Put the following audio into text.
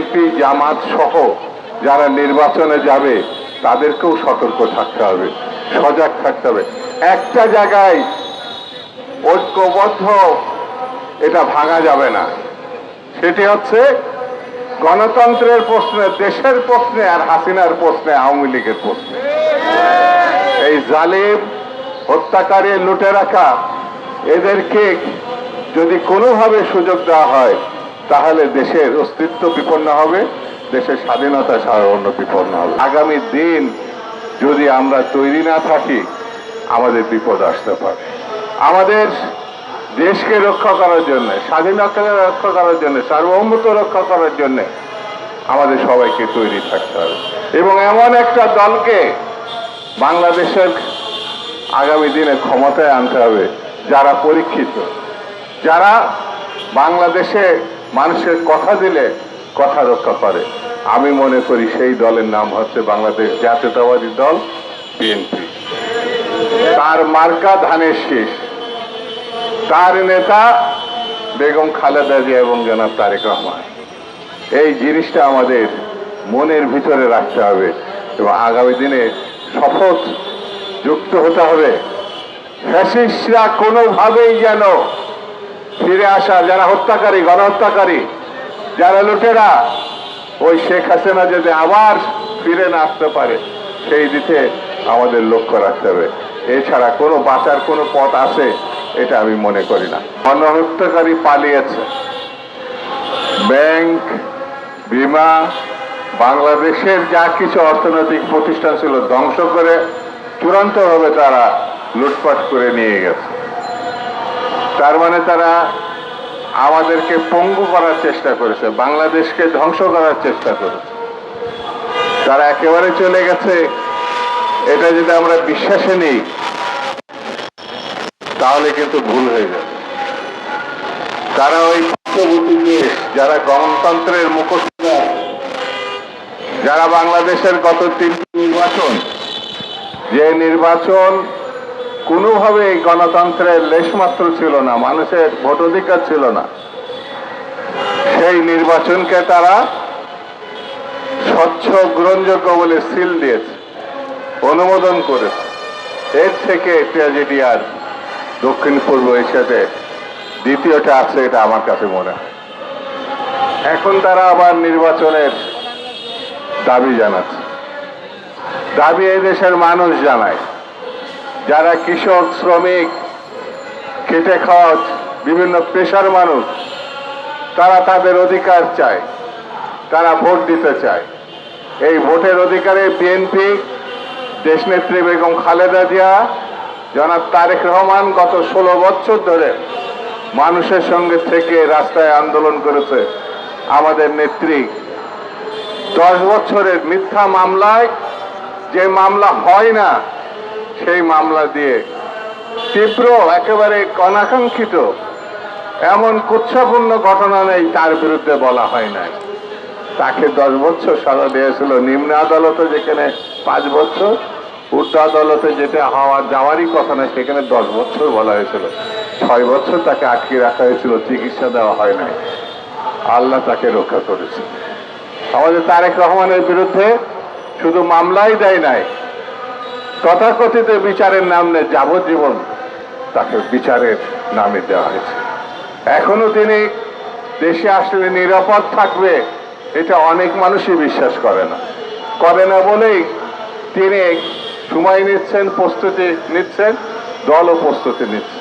BNP জামাত সহ যারা নির্বাচনে যাবে, তাদেরকেও সতর্ক থাকতে হবে, সজাগ থাকতে হবে। একটা জায়গায় ঐক্যবদ্ধ, এটা ভাঙা যাবে না। সেটি হচ্ছে গণতন্ত্রের প্রশ্নে, দেশের প্রশ্নে আর হাসিনার প্রশ্নে, আওয়ামী লীগের প্রশ্নে। এই জালিম, হত্যাকারী, লুটে রাখা, এদেরকে যদি কোনোভাবে সুযোগ দেওয়া হয় তাহলে দেশের অস্তিত্ব বিপন্ন হবে, দেশের স্বাধীনতা সাধারণ বিপন্ন হবে। আগামী দিন যদি আমরা তৈরি না থাকি, আমাদের বিপদ আসতে পারে। আমাদের দেশকে রক্ষা করার জন্য স্বাধীনতা রক্ষা করার জন্য, সার্বভৌমত্ব রক্ষা করার জন্য আমাদের সবাইকে তৈরি থাকতে হবে। এবং এমন একটা দলকে বাংলাদেশের আগামী দিনে ক্ষমতায় আনতে হবে, যারা পরীক্ষিত, যারা বাংলাদেশে মানুষের কথা দিলে কথা রক্ষা করে। আমি মনে করি সেই দলের নাম হচ্ছে বাংলাদেশ জাতীয়তাবাদী দল, বিএনপি। তার মার্কা ধানের শীষ। তার নেতা বেগম খালেদা জিয়া এবং জনাব তারেক রহমান। এই জিনিসটা আমাদের মনের ভিতরে রাখতে হবে এবং আগামী দিনে শপথ যুক্ত হতে হবে। ফ্যাসিস্টরা কোনোভাবেই যেন ফিরে আসা, যারা হত্যাকারী, গণহত্যাকারী, যারা লুটেরা, ওই শেখ হাসিনা যদি আবার ফিরে না আসতে পারে, সেই দিকে আমাদের লক্ষ্য রাখতে হবে। এছাড়া কোনো বাঁচার কোনো পথ আছে, এটা আমি মনে করি না। গণহত্যাকারী পালিয়েছে। ব্যাংক, বিমা, বাংলাদেশের যা কিছু অর্থনৈতিক প্রতিষ্ঠান ছিল ধ্বংস করে চূড়ান্তভাবে তারা লুটপাট করে নিয়ে গেছে। তার মানে তারা আমাদেরকে পঙ্গু করার চেষ্টা করেছে, বাংলাদেশকে ধ্বংস করার চেষ্টা করেছে। তারা একেবারে চলে গেছে, এটা যদি আমরা বিশ্বাসে নিই, তাহলে কিন্তু ভুল হয়ে যাবে। তারা ওই যারা গণতন্ত্রের মুখোশরা যারা বাংলাদেশের গত তিনটি নির্বাচন, যে নির্বাচন কোনোভাবে গণতন্ত্রের লেশমাত্র ছিল না, মানুষের ভোটাধিকার ছিল না। সেই নির্বাচনকে তারা স্বচ্ছ গ্রহণযোগ্য বলে সিল দিয়েছে, অনুমোদন করেছে। এর থেকে ট্র্যাজেডি আর দক্ষিণ পূর্ব এশিয়াতে দ্বিতীয়টা আছে এটা আমার কাছে মনে হয়। এখন তারা আবার নির্বাচনের দাবি জানাচ্ছে। দাবি এই দেশের মানুষ জানায়। যারা কৃষক, শ্রমিক, খেটে খাওয়া বিভিন্ন পেশার মানুষ, তারা তাদের অধিকার চায়, তারা ভোট দিতে চায়। এই ভোটের অধিকারে বিএনপি, দেশনেত্রী বেগম খালেদা জিয়া, জনাব তারেক রহমান গত ষোলো বছর ধরে মানুষের সঙ্গে থেকে রাস্তায় আন্দোলন করেছে। আমাদের নেত্রী দশ বছরের মিথ্যা মামলায় যে মামলা হয় না সেই মামলা দিয়ে তীব্র, একেবারে অনাকাঙ্ক্ষিত এমন কুৎসাপূর্ণ ঘটনা নেই তার বিরুদ্ধে বলা হয় নাই। তাকে দশ বছর সাজা দিয়েছিল নিম্ন আদালতে যেখানে পাঁচ বছর, উচ্চ আদালতে যেটা হওয়ার যাওয়ারই কথা না, সেখানে দশ বছর বলা হয়েছিল। ছয় বছর তাকে আটকে রাখা হয়েছিল, চিকিৎসা দেওয়া হয় নাই। আল্লাহ তাকে রক্ষা করেছে। আমাদের তারেক রহমানের বিরুদ্ধে শুধু মামলাই দেয় নাই তথাকথিত বিচারের নাম নামে যাবজ্জীবন তাকে বিচারের নামে দেওয়া হয়েছে। এখনও তিনি দেশে আসলে নিরাপদ থাকবে, এটা অনেক মানুষই বিশ্বাস করে না। করে না বলেই তিনি সময় নিচ্ছেন, প্রস্তুতি নিচ্ছেন, দলও প্রস্তুতি নিচ্ছে।